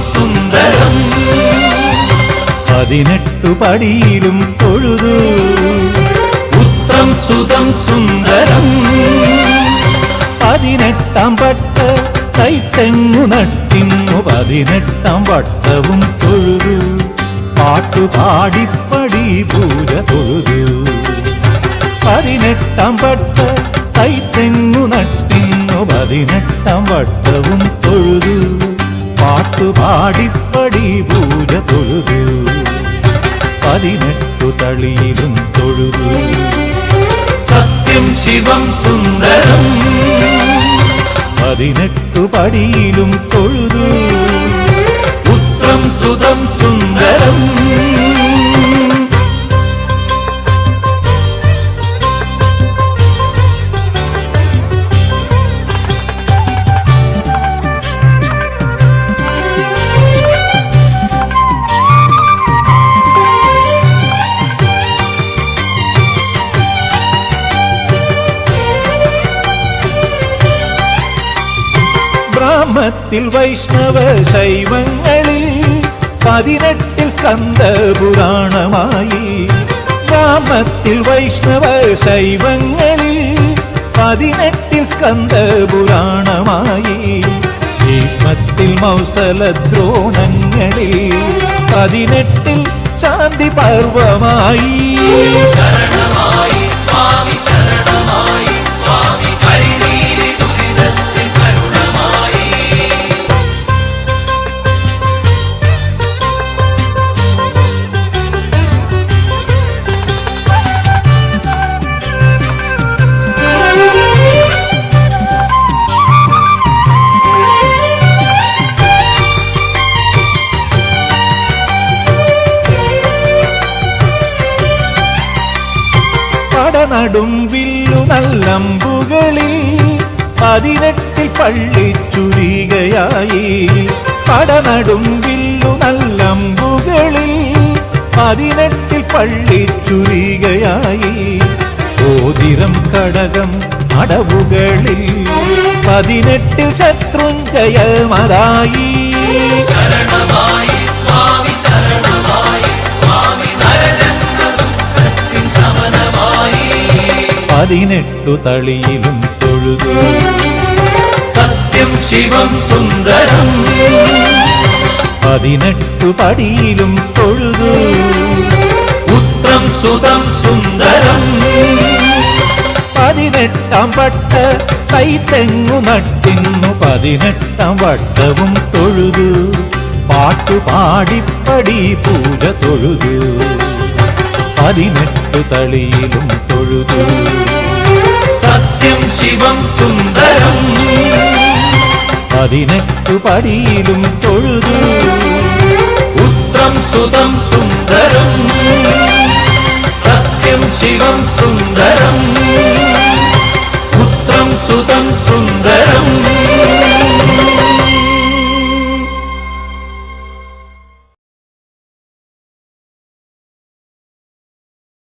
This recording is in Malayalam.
ശിവം സുന്ദരം പതിനെട്ടു പടിയിലും തൊഴുതു പുത്രം സുതം സുന്ദരം പതിനെട്ടാം പട്ട കൈത്തെങ്ങു നട്ടിന്നു പതിനെട്ടാം വട്ടവും തൊഴുതു പാട്ടുപാടിപ്പടി പൂജ തൊഴുതു പതിനെട്ടാം പട്ട കൈത്തെങ്ങു നട്ടിന്നു പതിനെട്ടാം വട്ടവും തൊഴുതു പാട്ടുപാടിപ്പടി പൂജ തൊഴുതു പതിനെട്ടു തളിയിലും തൊഴുതു. സത്യം ശിവം സുന്ദരം. പതിനെട്ടു പടിയിലും തൊഴുതു. പുത്രം സുതം സുന്ദരം. ബ്രാഹ്മത്തിൽ വൈഷ്ണവ ശൈവങ്ങളിൽ പതിനെട്ടിൽ സ്കന്ദ പുരാണമായി ഗ്രാമത്തിൽ വൈഷ്ണവ ശൈവങ്ങളിൽ പതിനെട്ടിൽ സ്കന്ദ പുരാണമായി ഭീഷ്മത്തിൽ മൗസല ദ്രോണങ്ങളിൽ പതിനെട്ടിൽ ശാന്തി പർവമായി ശരണമായി സ്വാമി ശരണമായി സ്വാമി. പടനടും വില്ലു നല്ലമ്പുകളിൽ പതിനെട്ടിൽ പള്ളിച്ചുരികയായി പടനടും വില്ലു നല്ലമ്പുകളിൽ പതിനെട്ടിൽ പള്ളിച്ചുരികയായി ഓതിരം കടകം അടവുകളിൽ പതിനെട്ടിൽ ശത്രുഞ്ജയമതായി. ശരണമായി പതിനെട്ടു തളിയിലും തൊഴുതു. സത്യം ശിവം സുന്ദരം പതിനെട്ടു പടിയിലും തൊഴുതു. ഉത്രം സുതം സുന്ദരം പതിനെട്ടാം പട്ട കൈത്തെങ്ങു നട്ടിന്നു. പതിനെട്ടാം വട്ടവും തൊഴുതു. പാട്ടുപാടിപ്പടി പൂജ തൊഴുതു. പതിനെട്ടു തളിയിലും തൊഴുതു. സത്യം ശിവം സുന്ദരം. പതിനെട്ടു പടിയിലും തൊഴുതു. ഉത്രം സുതം സുന്ദരം. സത്യം ശിവം സുന്ദരം. ഉത്രം സുതം സുന്ദരം.